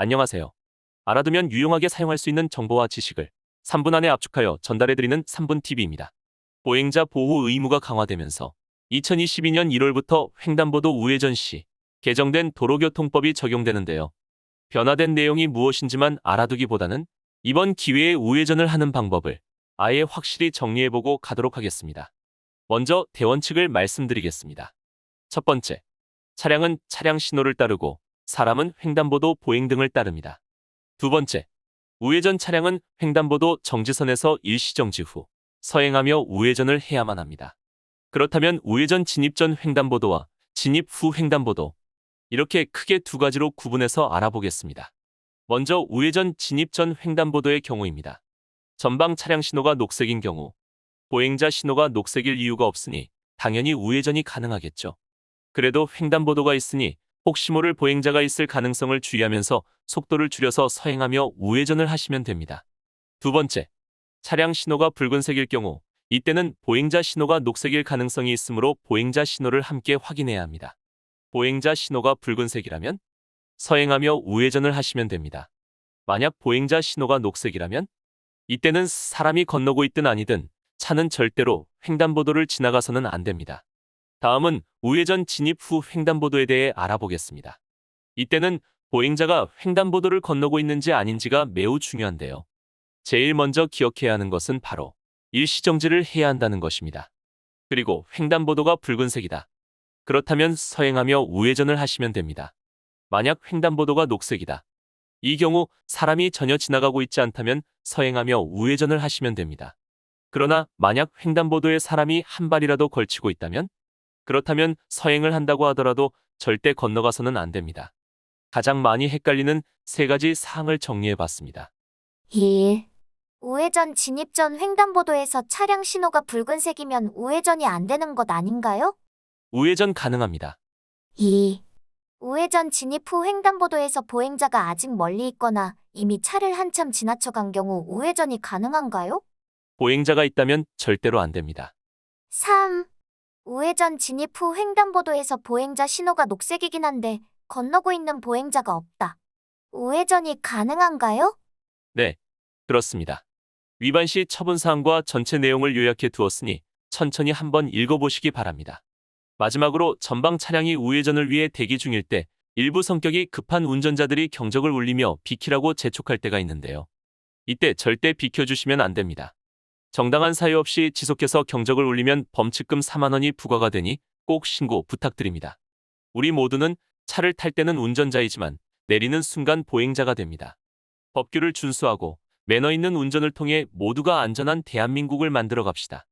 안녕하세요. 알아두면 유용하게 사용할 수 있는 정보와 지식을 3분 안에 압축하여 전달해드리는 3분 TV입니다. 보행자 보호 의무가 강화되면서 2022년 1월부터 횡단보도 우회전 시 개정된 도로교통법이 적용되는데요. 변화된 내용이 무엇인지만 알아두기보다는 이번 기회에 우회전을 하는 방법을 아예 확실히 정리해보고 가도록 하겠습니다. 먼저 대원칙을 말씀드리겠습니다. 첫 번째, 차량은 차량 신호를 따르고 사람은 횡단보도 보행 등을 따릅니다. 두 번째, 우회전 차량은 횡단보도 정지선에서 일시정지 후 서행하며 우회전을 해야만 합니다. 그렇다면 우회전 진입 전 횡단보도와 진입 후 횡단보도 이렇게 크게 두 가지로 구분해서 알아보겠습니다. 먼저 우회전 진입 전 횡단보도의 경우입니다. 전방 차량 신호가 녹색인 경우 보행자 신호가 녹색일 이유가 없으니 당연히 우회전이 가능하겠죠. 그래도 횡단보도가 있으니 혹시 모를 보행자가 있을 가능성을 주의하면서 속도를 줄여서 서행하며 우회전을 하시면 됩니다. 두 번째, 차량 신호가 붉은색일 경우 이때는 보행자 신호가 녹색일 가능성이 있으므로 보행자 신호를 함께 확인해야 합니다. 보행자 신호가 붉은색이라면 서행하며 우회전을 하시면 됩니다. 만약 보행자 신호가 녹색이라면 이때는 사람이 건너고 있든 아니든 차는 절대로 횡단보도를 지나가서는 안 됩니다. 다음은 우회전 진입 후 횡단보도에 대해 알아보겠습니다. 이때는 보행자가 횡단보도를 건너고 있는지 아닌지가 매우 중요한데요. 제일 먼저 기억해야 하는 것은 바로 일시정지를 해야 한다는 것입니다. 그리고 횡단보도가 붉은색이다. 그렇다면 서행하며 우회전을 하시면 됩니다. 만약 횡단보도가 녹색이다. 이 경우 사람이 전혀 지나가고 있지 않다면 서행하며 우회전을 하시면 됩니다. 그러나 만약 횡단보도에 사람이 한 발이라도 걸치고 있다면 그렇다면 서행을 한다고 하더라도 절대 건너가서는 안 됩니다. 가장 많이 헷갈리는 세 가지 사항을 정리해 봤습니다. 1. 우회전 진입 전 횡단보도에서 차량 신호가 붉은색이면 우회전이 안 되는 것 아닌가요? 우회전 가능합니다. 2. 우회전 진입 후 횡단보도에서 보행자가 아직 멀리 있거나 이미 차를 한참 지나쳐 간 경우 우회전이 가능한가요? 보행자가 있다면 절대로 안 됩니다. 3. 우회전 진입 후 횡단보도에서 보행자 신호가 녹색이긴 한데 건너고 있는 보행자가 없다. 우회전이 가능한가요? 네, 그렇습니다. 위반 시 처분 사항과 전체 내용을 요약해 두었으니 천천히 한번 읽어보시기 바랍니다. 마지막으로 전방 차량이 우회전을 위해 대기 중일 때 일부 성격이 급한 운전자들이 경적을 울리며 비키라고 재촉할 때가 있는데요. 이때 절대 비켜주시면 안 됩니다. 정당한 사유 없이 지속해서 경적을 울리면 범칙금 4만 원이 부과가 되니 꼭 신고 부탁드립니다. 우리 모두는 차를 탈 때는 운전자이지만 내리는 순간 보행자가 됩니다. 법규를 준수하고 매너 있는 운전을 통해 모두가 안전한 대한민국을 만들어 갑시다.